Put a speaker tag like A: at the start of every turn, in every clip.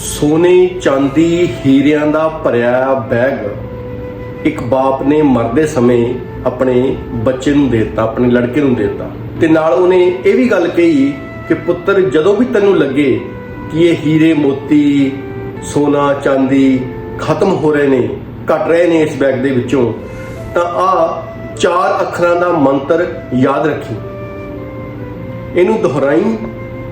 A: ਸੋਨੇ ਚਾਂਦੀ ਹੀਰਿਆਂ ਦਾ ਭਰਿਆ ਬੈਗ ਇੱਕ ਬਾਪ ਨੇ ਮਰਦੇ ਸਮੇਂ ਆਪਣੇ ਬੱਚੇ ਨੂੰ ਦਿੱਤਾ, ਆਪਣੇ ਲੜਕੇ ਨੂੰ ਦਿੱਤਾ। ਤੇ ਨਾਲ ਉਹਨੇ ਇਹ ਵੀ ਗੱਲ ਕਹੀ ਕਿ ਪੁੱਤਰ, ਜਦੋਂ ਵੀ ਤੈਨੂੰ ਲੱਗੇ ਕਿ ਇਹ ਹੀਰੇ ਮੋਤੀ, ਸੋਨਾ ਚਾਂਦੀ ਖਤਮ ਹੋ ਰਹੇ ਨੇ, ਘਟ ਰਹੇ ਨੇ ਇਸ ਬੈਗ ਦੇ ਵਿੱਚੋਂ, ਤਾਂ ਆ ਚਾਰ ਅੱਖਰਾਂ ਦਾ ਮੰਤਰ ਯਾਦ ਰੱਖੀ। ਇਹਨੂੰ ਦੁਹਰਾਈ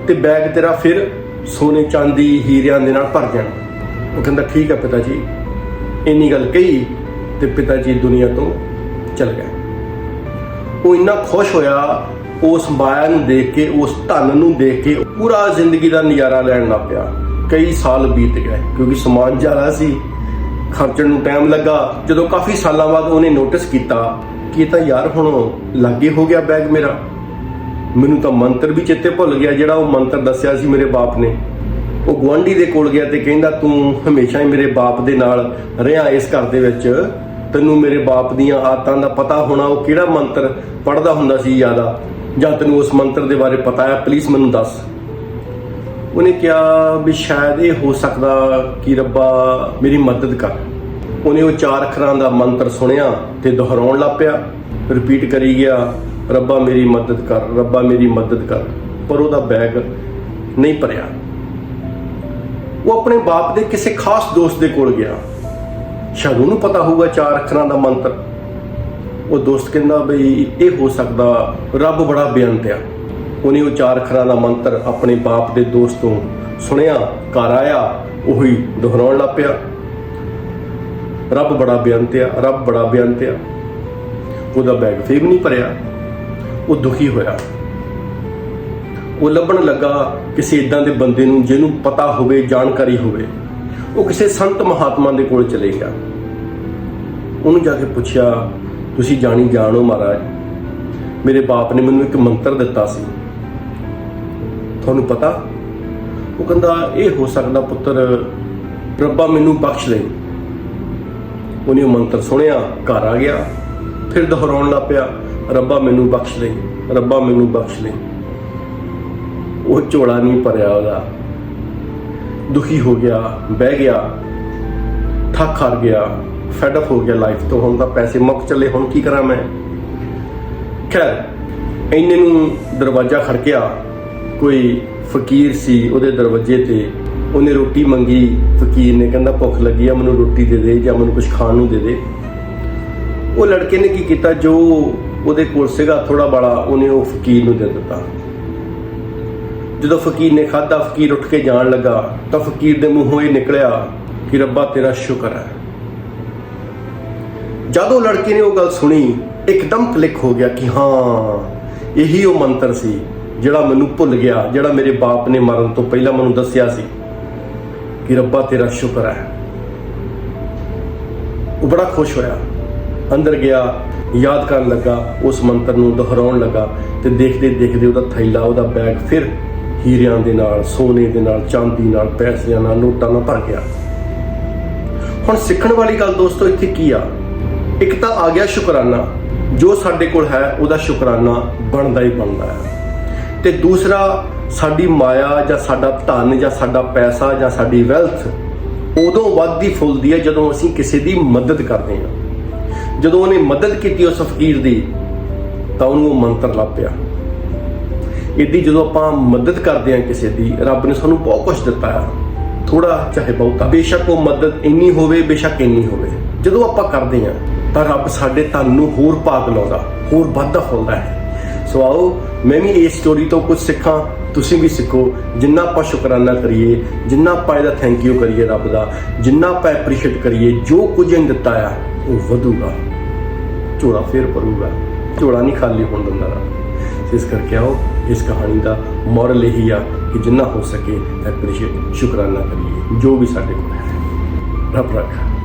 A: ਤੇ ਬੈਗ ਤੇਰਾ ਫਿਰ ਸੋਨੇ ਚਾਂਦੀ ਹੀਰਿਆਂ ਦੇ ਨਾਲ ਭਰ ਜਾਣਾ। ਉਹ ਕਹਿੰਦਾ, ਠੀਕ ਹੈ ਪਿਤਾ ਜੀ ਇੰਨੀ ਗੱਲ ਕਹੀ ਤੇ ਪਿਤਾ ਜੀ ਦੁਨੀਆ ਤੋਂ ਚਲ ਗਏ। ਉਹ ਇੰਨਾ ਖੁਸ਼ ਹੋਇਆ, ਉਸ ਮਾਇਆ ਨੂੰ ਦੇਖ ਕੇ, ਉਸ ਧਨ ਨੂੰ ਦੇਖ ਕੇ, ਪੂਰਾ ਜ਼ਿੰਦਗੀ ਦਾ ਨਜ਼ਾਰਾ ਲੈਣ ਲੱਗ ਪਿਆ। ਕਈ ਸਾਲ ਬੀਤ ਗਏ, ਕਿਉਂਕਿ ਸਮਾਨ ਜ਼ਿਆਦਾ ਸੀ, ਖਰਚਣ ਨੂੰ ਟਾਈਮ ਲੱਗਾ। ਜਦੋਂ ਕਾਫੀ ਸਾਲਾਂ ਬਾਅਦ ਉਹਨੇ ਨੋਟਿਸ ਕੀਤਾ ਕਿ ਇਹ ਤਾਂ ਯਾਰ ਹੁਣ ਲਾਗੇ ਹੋ ਗਿਆ ਬੈਗ ਮੇਰਾ। ਮੈਨੂੰ ਤਾਂ ਮੰਤਰ ਵੀ ਚੇਤੇ ਭੁੱਲ ਗਿਆ ਜਿਹੜਾ ਉਹ ਮੰਤਰ ਦੱਸਿਆ ਸੀ ਮੇਰੇ ਬਾਪ ਨੇ। ਉਹ ਗਵਾਂਢੀ ਦੇ ਕੋਲ ਗਿਆ ਤੇ ਕਹਿੰਦਾ, ਤੂੰ ਹਮੇਸ਼ਾ ਹੀ ਮੇਰੇ ਬਾਪ ਦੇ ਨਾਲ ਰਿਹਾ ਇਸ ਘਰ ਦੇ ਵਿੱਚ। ਤੈਨੂੰ ਮੇਰੇ ਬਾਪ ਦੀਆਂ ਆਦਤਾਂ ਦਾ ਪਤਾ ਹੋਣਾ, ਉਹ ਕਿਹੜਾ ਮੰਤਰ ਪੜਦਾ ਹੁੰਦਾ ਸੀ ਜ਼ਿਆਦਾ ਜਾਂ ਤੈਨੂੰ ਉਸ ਮੰਤਰ ਦੇ ਬਾਰੇ ਪਤਾ ਹੈ ਪਲੀਜ਼ ਮੈਨੂੰ ਦੱਸ। ਉਹਨੇ ਕਿਹਾ ਵੀ ਸ਼ਾਇਦ ਇਹ ਹੋ ਸਕਦਾ ਕਿ ਰੱਬਾ ਮੇਰੀ ਮਦਦ ਕਰ। ਉਹਨੇ ਉਹ ਚਾਰ ਅੱਖਰਾਂ ਦਾ ਮੰਤਰ ਸੁਣਿਆ ਤੇ ਦੁਹਰਾਉਣ ਲੱਗ ਪਿਆ। ਰਿਪੀਟ ਕਰੀ ਗਿਆ। ਰੱਬਾ ਮੇਰੀ ਮਦਦ ਕਰ, ਰੱਬਾ ਮੇਰੀ ਮਦਦ ਕਰ। ਪਰ ਉਹਦਾ ਬੈਗ ਨਹੀਂ ਭਰਿਆ। ਉਹ ਆਪਣੇ ਬਾਪ ਦੇ ਕਿਸੇ ਖਾਸ ਦੋਸਤ ਦੇ ਕੋਲ ਗਿਆ। ਸ਼ਾਇਦ ਉਹਨੂੰ ਪਤਾ ਹੋਊਗਾ ਚਾਰ ਅੱਖਰਾਂ ਦਾ ਮੰਤਰ। ਉਹ ਦੋਸਤ ਕਹਿੰਦਾ ਬਈ, ਇਹ ਹੋ ਸਕਦਾ ਰੱਬ ਬੜਾ ਬੇਅੰਤ ਆ। ਉਹਨੇ ਉਹ ਚਾਰ ਅੱਖਰਾਂ ਦਾ ਮੰਤਰ ਆਪਣੇ ਬਾਪ ਦੇ ਦੋਸਤ ਤੋਂ ਸੁਣਿਆ, ਘਰ ਆਇਆ, ਉਹੀ ਦੁਹਰਾਉਣ ਲੱਗ ਪਿਆ। ਰੱਬ ਬੜਾ ਬੇਅੰਤ ਆ, ਰੱਬ ਬੜਾ ਬੇਅੰਤ ਆ। ਉਹਦਾ ਬੈਗ ਫੇਰ ਵੀ ਨਹੀਂ ਭਰਿਆ। ਉਹ ਦੁਖੀ ਹੋਇਆ। ਉਹ ਲੱਭਣ ਲੱਗਾ ਕਿਸੇ ਇਦਾਂ ਦੇ ਬੰਦੇ ਨੂੰ ਜਿਹਨੂੰ ਪਤਾ ਹੋਵੇ, ਜਾਣਕਾਰੀ ਹੋਵੇ। ਉਹ ਕਿਸੇ ਸੰਤ ਮਹਾਤਮਾ ਦੇ ਕੋਲ ਚਲੇ ਗਿਆ। ਉਹਨੂੰ ਜਾ ਕੇ ਪੁੱਛਿਆ, ਤੁਸੀਂ ਜਾਣੀ ਜਾਣੋ ਮਹਾਰਾਜ। ਮੇਰੇ ਬਾਪ ਨੇ ਮੈਨੂੰ ਇੱਕ ਮੰਤਰ ਦਿੱਤਾ ਸੀ। ਤੁਹਾਨੂੰ ਪਤਾ? ਉਹ ਕਹਿੰਦਾ, ਇਹ ਹੋ ਸਕਦਾ ਪੁੱਤਰ, ਰੱਬਾ ਮੈਨੂੰ ਬਖਸ਼ ਲੈ ਉਹਨੇ ਉਹ ਮੰਤਰ ਸੁਣਿਆ, ਘਰ ਆ ਗਿਆ। ਫਿਰ ਦੁਹਰਾਉਣ ਲੱਗ ਪਿਆ। ਰੱਬਾ ਮੈਨੂੰ ਬਖਸ਼ ਲੈ ਰੱਬਾ ਮੈਨੂੰ ਬਖਸ਼ ਲੈ ਉਹ ਝੋਲਾ ਨਹੀਂ ਭਰਿਆ ਉਹਦਾ। ਦੁਖੀ ਹੋ ਗਿਆ, ਬਹਿ ਗਿਆ, ਥੱਕ ਹਾਰ ਗਿਆ ਫੈਡ ਅਪ ਹੋ ਗਿਆ ਲਾਈਫ ਤੋਂ। ਹੁਣ ਤਾਂ ਪੈਸੇ ਮੁੱਕ ਚੱਲੇ, ਹੁਣ ਕੀ ਕਰਾਂ ਮੈਂ? ਖੈਰ, ਇੰਨੇ ਨੂੰ ਦਰਵਾਜ਼ਾ ਖੜਕਿਆ। ਕੋਈ ਫਕੀਰ ਸੀ ਉਹਦੇ ਦਰਵਾਜ਼ੇ ਤੇ। ਉਹਨੇ ਰੋਟੀ ਮੰਗੀ, ਫਕੀਰ ਨੇ ਕਹਿੰਦਾ ਭੁੱਖ ਲੱਗੀ ਆ, ਮੈਨੂੰ ਰੋਟੀ ਦੇ ਦੇ ਜਾਂ ਮੈਨੂੰ ਕੁਝ ਖਾਣ ਨੂੰ ਦੇ ਦੇ। ਉਹ ਲੜਕੇ ਨੇ ਕੀ ਕੀਤਾ? ਜੋ ਉਹਦੇ ਕੋਲ ਸੀਗਾ ਥੋੜਾ ਬੜਾ ਉਹਨੇ ਉਹ ਫਕੀਰ ਨੂੰ ਦੇ ਦਿੱਤਾ। ਜਦੋਂ ਫਕੀਰ ਨੇ ਖਾਦਾ ਫਕੀਰ ਉੱਠ ਕੇ ਜਾਣ ਲੱਗਾ, ਤਾਂ ਫਕੀਰ ਦੇ ਮੂੰਹੋਂ ਇਹ ਨਿਕਲਿਆ ਕਿ ਰੱਬਾ ਤੇਰਾ ਸ਼ੁਕਰ ਹੈ। ਜਦੋਂ ਲੜਕੇ ਨੇ ਉਹ ਗੱਲ ਸੁਣੀ, ਇੱਕਦਮ ਕਲਿੱਕ ਹੋ ਗਿਆ ਕਿ ਹਾਂ, ਇਹੀ ਉਹ ਮੰਤਰ ਸੀ ਜਿਹੜਾ ਮੈਨੂੰ ਭੁੱਲ ਗਿਆ, ਜਿਹੜਾ ਮੇਰੇ ਬਾਪ ਨੇ ਮਰਨ ਤੋਂ ਪਹਿਲਾਂ ਮੈਨੂੰ ਦੱਸਿਆ ਸੀ ਕਿ ਰੱਬਾ ਤੇਰਾ ਸ਼ੁਕਰ ਹੈ। ਉਹ ਬੜਾ ਖੁਸ਼ ਹੋਇਆ। ਅੰਦਰ ਗਿਆ, ਯਾਦ ਕਰਨ ਲੱਗਾ, ਉਸ ਮੰਤਰ ਨੂੰ ਦੁਹਰਾਉਣ ਲੱਗਾ ਤੇ ਦੇਖਦੇ ਦੇਖਦੇ ਉਹਦਾ ਥੈਲਾ, ਉਹਦਾ ਬੈਗ ਫਿਰ ਹੀਰਿਆਂ ਦੇ ਨਾਲ, ਸੋਨੇ ਦੇ ਨਾਲ, ਚਾਂਦੀ ਨਾਲ, ਪੈਸਿਆਂ ਨਾਲ, ਨੋਟਾਂ ਨਾਲ ਭਰ ਗਿਆ। ਹੁਣ ਸਿੱਖਣ ਵਾਲੀ ਗੱਲ ਦੋਸਤੋ ਇੱਥੇ ਕੀ ਆ? ਇੱਕ ਤਾਂ ਆ ਗਿਆ ਸ਼ੁਕਰਾਨਾ। ਜੋ ਸਾਡੇ ਕੋਲ ਹੈ, ਉਹਦਾ ਸ਼ੁਕਰਾਨਾ ਬਣਦਾ ਹੀ ਬਣਦਾ ਹੈ। ਤੇ ਦੂਸਰਾ, ਸਾਡੀ ਮਾਇਆ ਜਾਂ ਸਾਡਾ ਧਨ ਜਾਂ ਸਾਡਾ ਪੈਸਾ ਜਾਂ ਸਾਡੀ ਵੈਲਥ ਉਦੋਂ ਵੱਧਦੀ ਫੁੱਲਦੀ ਹੈ ਜਦੋਂ ਅਸੀਂ ਕਿਸੇ ਦੀ ਮਦਦ ਕਰਦੇ ਹਾਂ। ਜਦੋਂ ਉਹਨੇ ਮਦਦ ਕੀਤੀ ਉਸ ਫਕੀਰ ਦੀ, ਤਾਂ ਉਹਨੂੰ ਉਹ ਮੰਤਰ ਲੱਭ ਪਿਆ। ਇੱਦੀ ਜਦੋਂ ਆਪਾਂ ਮਦਦ ਕਰਦੇ ਹਾਂ ਕਿਸੇ ਦੀ, ਰੱਬ ਨੇ ਸਾਨੂੰ ਬਹੁਤ ਕੁਝ ਦਿੱਤਾ ਹੈ। ਥੋੜਾ ਚਾਹੇ ਬਹੁਤਾ। ਬੇਸ਼ੱਕ ਉਹ ਮਦਦ ਇੰਨੀ ਹੋਵੇ, ਬੇਸ਼ੱਕ ਇੰਨੀ ਹੋਵੇ। ਜਦੋਂ ਆਪਾਂ ਕਰਦੇ ਹਾਂ, ਤਾਂ ਰੱਬ ਸਾਡੇ ਧਨ ਨੂੰ ਹੋਰ ਭਾਗ ਲਾਉਂਦਾ, ਹੋਰ ਵੱਧਦਾ ਫੁੱਲਦਾ ਹੈ। ਸੋ ਆਓ, ਮੈਂ ਵੀ ਇਸ ਸਟੋਰੀ ਤੋਂ ਕੁਝ ਸਿੱਖਾਂ, ਤੁਸੀਂ ਵੀ ਸਿੱਖੋ। ਜਿੰਨਾ ਆਪਾਂ ਸ਼ੁਕਰਾਨਾ ਕਰੀਏ, ਜਿੰਨਾ ਆਪਾਂ ਇਹਦਾ ਥੈਂਕ ਯੂ ਕਰੀਏ ਰੱਬ ਦਾ, ਜਿੰਨਾ ਆਪਾਂ ਐਪਰੀਸ਼ੀਏਟ ਕਰੀਏ, ਜੋ ਕੁਝ ਇਹਨੇ ਦਿੱਤਾ ਆ, ਉਹ ਵਧੂਗਾ। ਝੋਲਾ ਫੇਰ ਭਰੂਗਾ ਝੋਲਾ ਨਹੀਂ ਖਾਲੀ ਹੋਣ ਦਿੰਦਾ। ਰੱਬ ਇਸ ਕਰਕੇ ਆਓ, ਇਸ ਕਹਾਣੀ ਦਾ ਮੋਰਲ ਇਹੀ ਆ ਕਿ ਜਿੰਨਾ ਹੋ ਸਕੇ ਐਪਰੀਸ਼ੀਏਟ, ਸ਼ੁਕਰਾਨਾ ਕਰੀਏ, ਜੋ ਵੀ ਸਾਡੇ ਕੋਲ ਹੈ। ਰੱਬ ਰੱਖਾ।